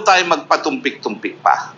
po tayo magpatumpik-tumpik pa.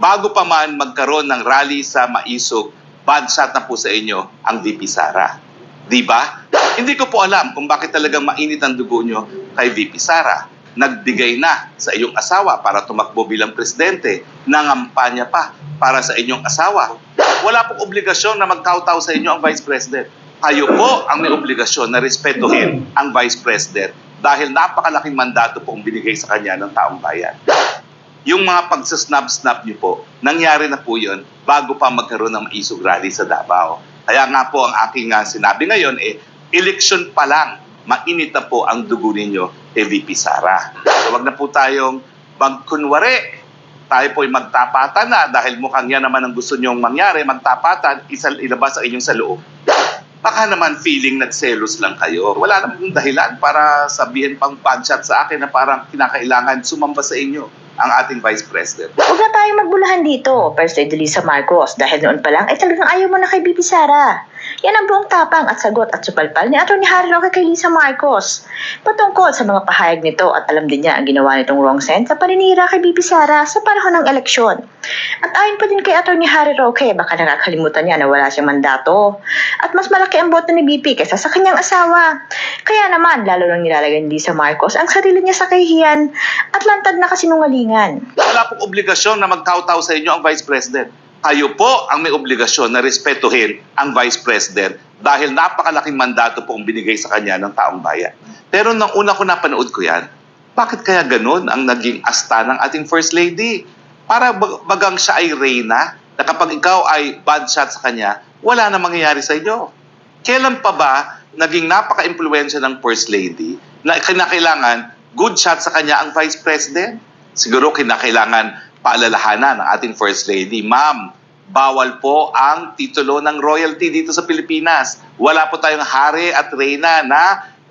Bago pa man magkaroon ng rally sa Maisog, bad shot na po sa inyo ang VP Sara. Di ba? Hindi ko po alam kung bakit talagang mainit ang dugo nyo kay VP Sara. Nagbigay na sa iyong asawa para tumakbo bilang presidente. Nangampanya pa para sa inyong asawa. Wala pong obligasyon na magtaw-taw sa inyo ang Vice President. Kayo po ang may obligasyon na respetuhin ang Vice President dahil napakalaking mandato pong binigay sa kanya ng taong bayan yung mga pagsasnap-snap niyo po, nangyari na po yun bago pa magkaroon ng maisog rally sa Davao. Kaya nga po ang aking uh, sinabi ngayon, eh, election pa lang, mainit na po ang dugo ninyo kay VP Sara. So wag na po tayong magkunwari. Tayo po'y magtapatan na dahil mukhang yan naman ang gusto nyong mangyari, magtapatan, isal, ilabas ang inyong sa loob. Baka naman feeling nagselos lang kayo. Wala namang dahilan para sabihin pang punch sa akin na parang kinakailangan sumamba sa inyo ang ating Vice President. Huwag na tayong magbulahan dito, First Lady Lisa Marcos, dahil noon pa lang ay talagang ayaw mo na kay Bibi Sara. Yan ang buong tapang at sagot at supalpal ni Atty. Harry Roque kay Lisa Marcos. Patungkol sa mga pahayag nito at alam din niya ang ginawa nitong wrong sense sa paninira kay Bibi Sara sa panahon ng eleksyon. At ayon pa din kay Atty. Harry Roque, baka nakakalimutan niya na wala siyang mandato. At mas malaki ang boto ni BP kaysa sa kanyang asawa. Kaya naman, lalo nang nilalagay ni Lisa Marcos ang sarili niya sa kahihiyan at lantad na kasinungalingan. Wala pong obligasyon na magtaw-taw sa inyo ang Vice President. Kayo po ang may obligasyon na respetuhin ang Vice President dahil napakalaking mandato po ang binigay sa kanya ng taong bayan. Pero nang una ko napanood ko yan, bakit kaya ganun ang naging asta ng ating First Lady? Para bag- bagang siya ay reyna na kapag ikaw ay bad shot sa kanya, wala na mangyayari sa inyo. Kailan pa ba naging napaka-impluensya ng First Lady na kinakailangan good shot sa kanya ang Vice President? Siguro kinakailangan paalalahanan ng ating First Lady, Ma'am, bawal po ang titulo ng royalty dito sa Pilipinas. Wala po tayong hari at reyna na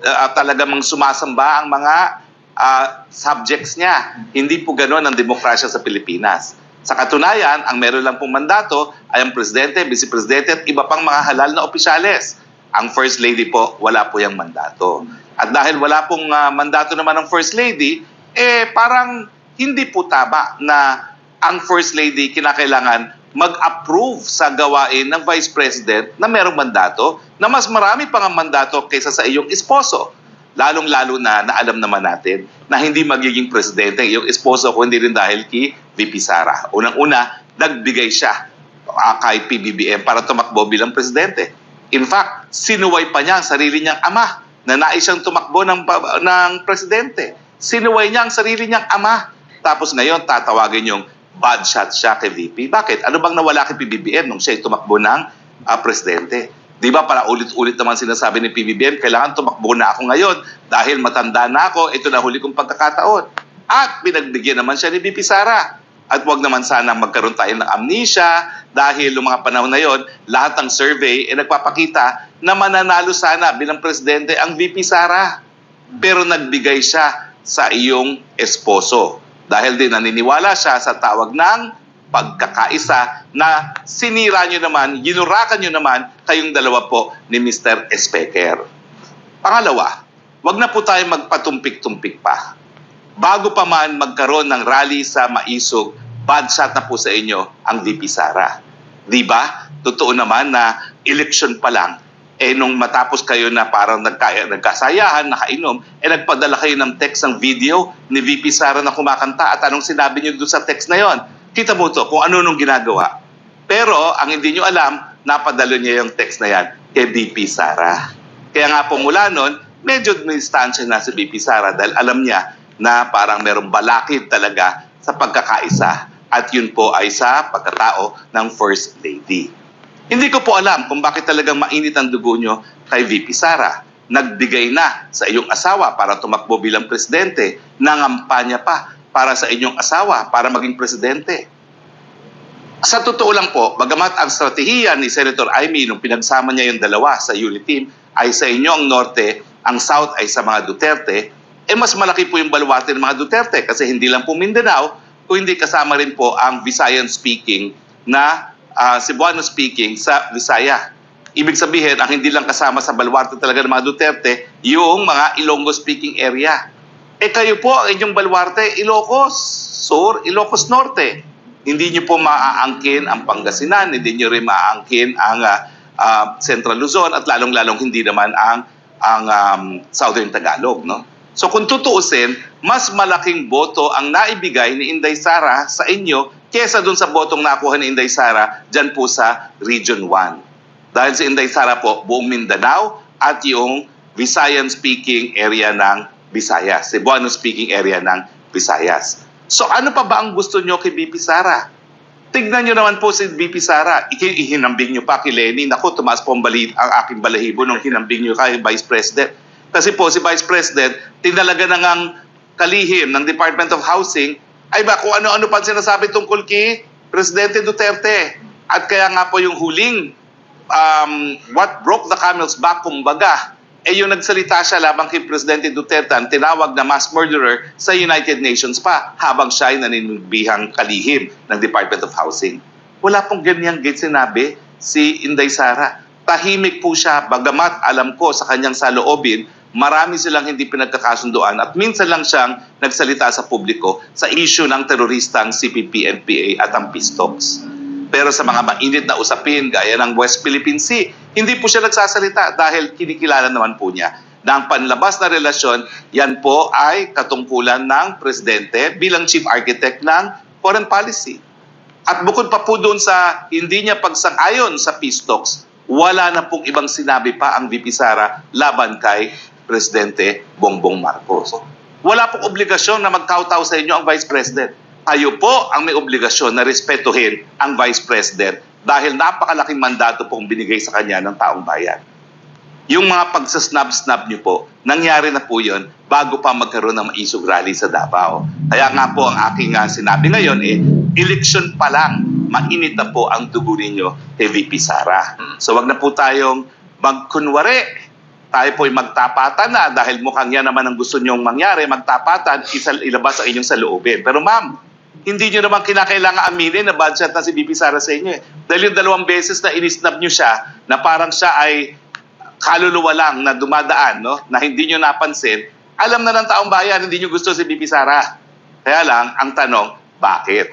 uh, talaga mang sumasamba ang mga uh, subjects niya. Hindi po ganoon ang demokrasya sa Pilipinas. Sa katunayan, ang meron lang pong mandato ay ang presidente, vice-presidente at iba pang mga halal na opisyales. Ang First Lady po, wala po yung mandato. At dahil wala pong uh, mandato naman ng First Lady, eh parang hindi po tama na ang First Lady kinakailangan mag-approve sa gawain ng Vice President na merong mandato na mas marami pang ang mandato kaysa sa iyong esposo. Lalong-lalo na na alam naman natin na hindi magiging presidente ang iyong esposo kundi rin dahil kay VP Sara. Unang-una, nagbigay siya uh, kay PBBM para tumakbo bilang presidente. In fact, sinuway pa niya ang sarili niyang ama na nais siyang tumakbo ng, ng presidente. Sinuway niya ang sarili niyang ama. Tapos ngayon, tatawagin yung bad shot siya kay VP. Bakit? Ano bang nawala kay PBBM nung siya tumakbo ng uh, presidente? Di ba para ulit-ulit naman sinasabi ni PBBM, kailangan tumakbo na ako ngayon dahil matanda na ako, ito na huli kong pagkakataon. At pinagbigyan naman siya ni VP Sara. At wag naman sana magkaroon tayo ng amnesia dahil noong mga panahon na yon, lahat ng survey ay nagpapakita na mananalo sana bilang presidente ang VP Sara. Pero nagbigay siya sa iyong esposo. Dahil din naniniwala siya sa tawag ng pagkakaisa na sinira nyo naman, ginurakan nyo naman kayong dalawa po ni Mr. Specker. Pangalawa, wag na po tayo magpatumpik-tumpik pa. Bago pa man magkaroon ng rally sa Maisog, bad shot na po sa inyo ang VP Sara. Di ba? Totoo naman na election pa lang, eh nung matapos kayo na parang nagka, nagkasayahan, nakainom, eh nagpadala kayo ng text ng video ni VP Sara na kumakanta at anong sinabi niyo doon sa text na yon? Kita mo to kung ano nung ginagawa. Pero ang hindi niyo alam, napadalo niya yung text na yan kay VP Sara. Kaya nga po mula nun, medyo distansya na si VP Sara dahil alam niya na parang merong balakid talaga sa pagkakaisa at yun po ay sa pagkatao ng First Lady. Hindi ko po alam kung bakit talagang mainit ang dugo nyo kay VP Sara. Nagbigay na sa iyong asawa para tumakbo bilang presidente. Nangampanya pa para sa inyong asawa para maging presidente. Sa totoo lang po, bagamat ang strategiya ni Senator Amy nung pinagsama niya yung dalawa sa unit team ay sa inyo ang norte, ang south ay sa mga Duterte, eh mas malaki po yung baluarte ng mga Duterte kasi hindi lang po Mindanao, kung hindi kasama rin po ang Visayan speaking na uh, Cebuano speaking sa Visaya. Ibig sabihin, ang hindi lang kasama sa baluarte talaga ng mga Duterte, yung mga Ilonggo speaking area. Eh kayo po, ang inyong baluarte, Ilocos. Sur, Ilocos Norte. Hindi nyo po maaangkin ang Pangasinan, hindi nyo rin maaangkin ang ah, ah, Central Luzon at lalong-lalong hindi naman ang ang um, Southern Tagalog, no? So kung tutuusin, mas malaking boto ang naibigay ni Inday Sara sa inyo kesa dun sa botong nakuha ni Inday Sara dyan po sa Region 1. Dahil si Inday Sara po, buong Mindanao at yung Visayan-speaking area ng Visayas, Cebuano-speaking area ng Visayas. So ano pa ba ang gusto nyo kay BP Sara? Tignan nyo naman po si BP Sara. Ihinambing nyo pa kay Lenny. Naku, tumaas po ang, bali- ang aking balahibo nung hinambing nyo kay Vice President. Kasi po si Vice President, tinalaga na ngang kalihim ng Department of Housing, ay ba kung ano-ano pa sinasabi tungkol kay Presidente Duterte. At kaya nga po yung huling um, what broke the camel's back, kumbaga, eh yung nagsalita siya labang kay Presidente Duterte, ang tinawag na mass murderer sa United Nations pa, habang siya ay naninibihang kalihim ng Department of Housing. Wala pong ganyang gate sinabi si Inday Sara. Tahimik po siya, bagamat alam ko sa kanyang saloobin, marami silang hindi pinagkakasunduan at minsan lang siyang nagsalita sa publiko sa issue ng teroristang CPP, NPA at ang Pistox. Pero sa mga mainit na usapin gaya ng West Philippine Sea, hindi po siya nagsasalita dahil kinikilala naman po niya na ang panlabas na relasyon, yan po ay katungkulan ng presidente bilang chief architect ng foreign policy. At bukod pa po doon sa hindi niya pagsang-ayon sa peace talks, wala na pong ibang sinabi pa ang VP Sara laban kay Presidente Bongbong Marcos. Wala pong obligasyon na magkautaw sa inyo ang Vice President. Kayo po ang may obligasyon na respetuhin ang Vice President dahil napakalaking mandato pong binigay sa kanya ng taong bayan. Yung mga pagsasnab-snab niyo po, nangyari na po yun bago pa magkaroon ng maisog rally sa Davao. Kaya nga po ang aking ah, sinabi ngayon eh, election pa lang, mainit na po ang dugo ninyo kay VP Sara. So wag na po tayong magkunwari. Tayo po'y magtapatan na dahil mukhang yan naman ang gusto nyong mangyari, magtapatan, isa, ilabas ang inyong saloobin. Pero ma'am, hindi nyo naman kinakailangan aminin na bad shot na si VP Sara sa inyo eh. Dahil yung dalawang beses na inisnab nyo siya, na parang siya ay kaluluwa lang na dumadaan, no? na hindi nyo napansin, alam na ng taong bayan, hindi nyo gusto si VP Sara. Kaya lang, ang tanong, bakit?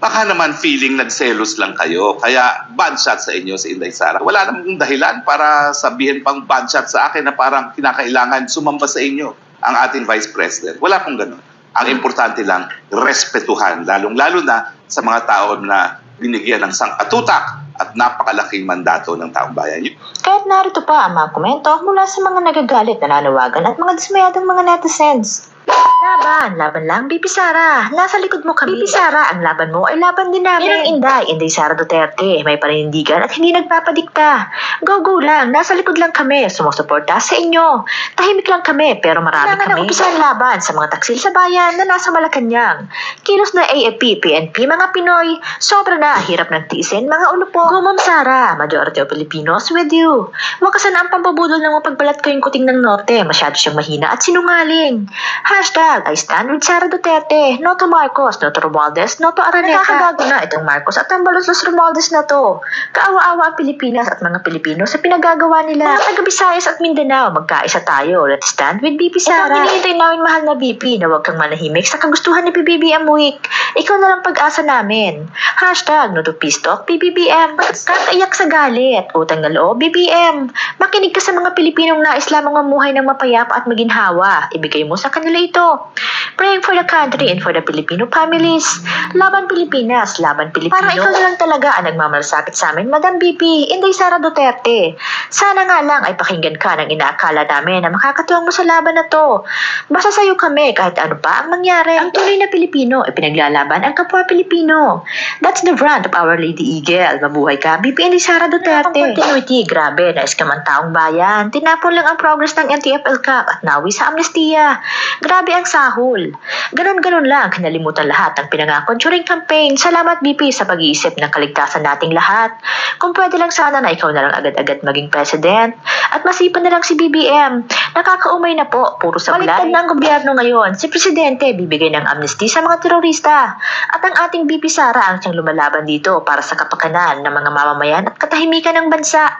Baka naman feeling nagselos lang kayo, kaya bad shot sa inyo si Inday Sara. Wala namang dahilan para sabihin pang bad shot sa akin na parang kinakailangan sumamba sa inyo ang ating Vice President. Wala pong ganun. Ang importante lang, respetuhan, lalong-lalo na sa mga tao na binigyan ng sangkatutak at napakalaking mandato ng taong bayan. Kahit narito pa ang mga komento mula sa mga nagagalit, nananawagan at mga dismayadong mga netizens. Laban, laban lang, Bibi Sara. Nasa likod mo kami. Bibi Sara, ang laban mo ay laban din namin. Yan ang Inday, Inday Sara Duterte. May paninindigan at hindi nagpapadikta. Go, go lang. Nasa likod lang kami. Sumusuporta sa inyo. Tahimik lang kami, pero marami Kailangan kami. ng umpisa ang laban sa mga taksil sa bayan na nasa Malacanang. Kilos na AFP, PNP, mga Pinoy. Sobra na, hirap ng tiisin, mga ulupo. Go, Ma'am Sara. Majority of Filipinos with you. Wakasan ang pampabudol ng mapagbalat ko yung kuting ng norte. Masyado siyang mahina at sinungaling. Hashtag, I stand with Sara Duterte. No to Marcos, no to Romualdez, no to Araneta. Nakakagago na itong Marcos at ang balos los Romualdez na to. Kaawa-awa ang Pilipinas at mga Pilipino sa pinagagawa nila. Mga taga Visayas at Mindanao, magkaisa tayo. Let's stand with BP Sara. Ito ang hinihintay namin mahal na BP na huwag kang manahimik sa kagustuhan ni PBBM Week. Ikaw na lang pag-asa namin. Hashtag, talk, PBBM. Kakaiyak sa galit. Utang na loob, BBM. Makinig ka sa mga Pilipinong nais lamang mamuhay ng mapayapa at maginhawa. Ibigay mo sa kanila ito. Praying for the country and for the Filipino families. Laban Pilipinas, laban Pilipino. Para ikaw lang talaga ang nagmamalasakit sa amin, Madam BP, Inday Sara Duterte. Sana nga lang ay pakinggan ka ng inaakala namin na makakatuwang mo sa laban na to. Basta sa'yo kami kahit ano pa ang mangyari. Ang tunay na Pilipino ay pinaglalaban ang kapwa Pilipino. That's the brand of Our Lady Eagle. Mabuhay ka, BP Inday Sara Duterte. Ang continuity, grabe, nais ka man taong bayan. Tinapon lang ang progress ng NTFL Cup at nawi sa amnestiya. Grabe ang sahol. Ganon-ganon lang, kinalimutan lahat ang pinangako during campaign. Salamat BP sa pag-iisip ng kaligtasan nating lahat. Kung pwede lang sana na ikaw na lang agad-agad maging president. At masipan na lang si BBM Nakakaumay na po, puro sablay. Baliktad na ang gobyerno ngayon. Si Presidente bibigay ng amnesty sa mga terorista. At ang ating BP Sara ang siyang lumalaban dito para sa kapakanan ng mga mamamayan at katahimikan ng bansa.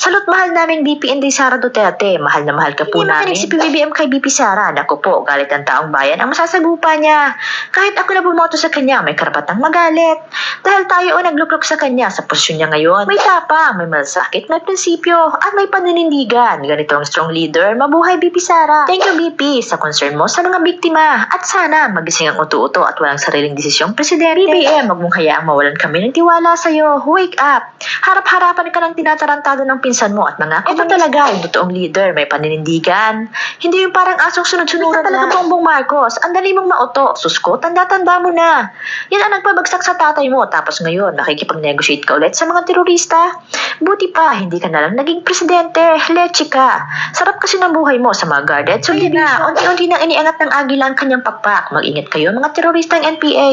Salot mahal namin BP Inday Sara Duterte. Mahal na mahal ka po namin. si PBBM kay BP Sara. Naku po, galit ang taong bayan ang masasagupa niya. Kahit ako na bumoto sa kanya, may karapatang magalit. Dahil tayo o nagluklok sa kanya sa posisyon niya ngayon. May tapang, may malasakit, may prinsipyo, at may paninindigan. Ganito ang strong leader. Mabuhay BP Sara. Thank you BP sa concern mo sa mga biktima. At sana magising ang uto-uto at walang sariling desisyong presidente. BBM, wag mawalan kami ng tiwala sa'yo. Wake up! Harap-harapan ka ng tinatarantado ng pinsan mo at mga Ito talaga yung totoong leader. May paninindigan. Hindi yung parang asong sunod-sunuran talaga Bongbong Marcos. Ang dali mong mauto. Susko, tanda-tanda mo na. Yan ang nagpabagsak sa tatay mo. Tapos ngayon, nakikipag-negotiate ka ulit sa mga terorista. Buti pa, hindi ka na lang naging presidente. Leche ka. Sarap kasi ng buhay mo sa mga guarded. So, na, unti-unti nang iniangat ng agila ang kanyang pakpak. Mag-ingat kayo, mga terorista ng NPA.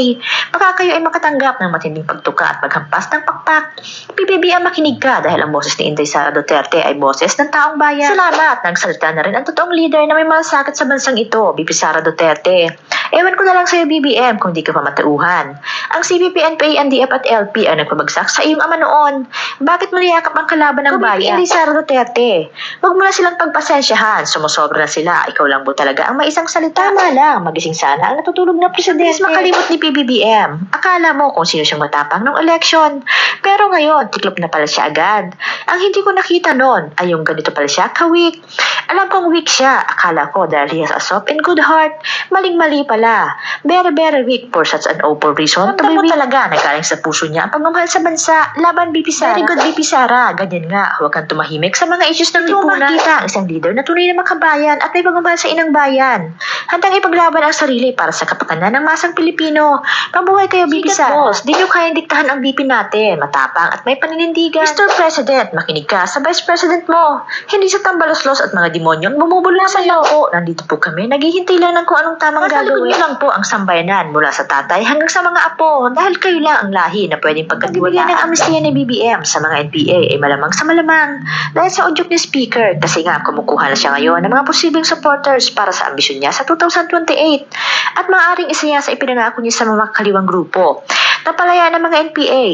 Baka kayo ay makatanggap ng matinding pagtuka at maghampas ng pakpak. PBBM makinig ka dahil ang boses ni Inday Sara Duterte ay boses ng taong bayan. Salamat! Nagsalita na rin ang totoong leader na may malasakit sa bansang ito, BP Sara Duterte. Ewan ko na lang sa'yo, BBM, kung di ka pa matauhan. Ang CBP, NPA, NDF at LP ang nagpabagsak sa iyong ama noon. Bakit mo niyakap ang kalaban ng bayan? Hindi Sara Duterte. Huwag mo na silang pagpasensyahan. Sumusobra na sila. Ikaw lang po talaga ang may isang salita. Tama lang. Magising sana ang natutulog na presidente. Please makalimot ni PBBM. Akala mo kung sino siyang matapang ng election. Pero ngayon, tiklop na pala siya agad. Ang hindi ko nakita noon ay yung ganito pala siya ka-weak. Alam kong weak siya. Akala ko dahil he has a soft and good heart. Maling-mali pala. Very, very weak for such an awful reason. Tuloy mo talaga nagaling sa puso niya ang pagmamahal sa bansa. Laban, BP Sara. Very good, BP Sara. Ganyan nga. Huwag kang tumahimik sa mga issues ng lipunan. makita ang isang leader na tunay na makabayan at may pagmamahal sa inang bayan. Handang ipaglaban ang sarili para sa kapakanan ng masang Pilipino. Mabuhay kayo, BP Sara. Boss, di nyo kayang diktahan ang BP natin. Matapang at may paninindigan. Mr. President, makinig ka sa Vice President mo. Hindi sa tambalos-los at mga demonyong bumubulong sa iyo. Oo, nandito po kami. Naghihintay lang ng kung anong tamang gagawin. lang po ang sambayanan mula sa tatay hanggang sa mga apo. Dahil kayo lang ang lahi na pwedeng pagkatiwalaan. ng amnestiya ni BBM sa mga NPA ay malamang sa malamang. Dahil sa udyok ni Speaker, kasi nga kumukuha na siya ngayon ng mga posibleng supporters para sa ambisyon niya sa 2028. At maaaring isa yan sa ipinangako niya sa mga kaliwang grupo. Napalaya ng mga NPA.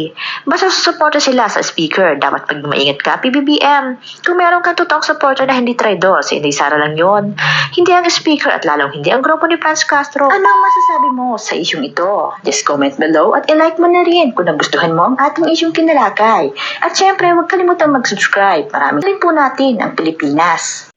Basta susuporta sila sa speaker. Dapat pag maingat ka, PBBM. Kung meron kang totoong supporter na hindi traidor, si Inday Sara lang yon. Hindi ang speaker at lalong hindi ang grupo ni Franz Castro. Ano ang masasabi mo sa isyong ito? Just comment below at i-like mo na rin kung nagustuhan mo ang ating isyong kinalakay. At syempre, huwag kalimutang mag-subscribe. Maraming rin po natin ang Pilipinas.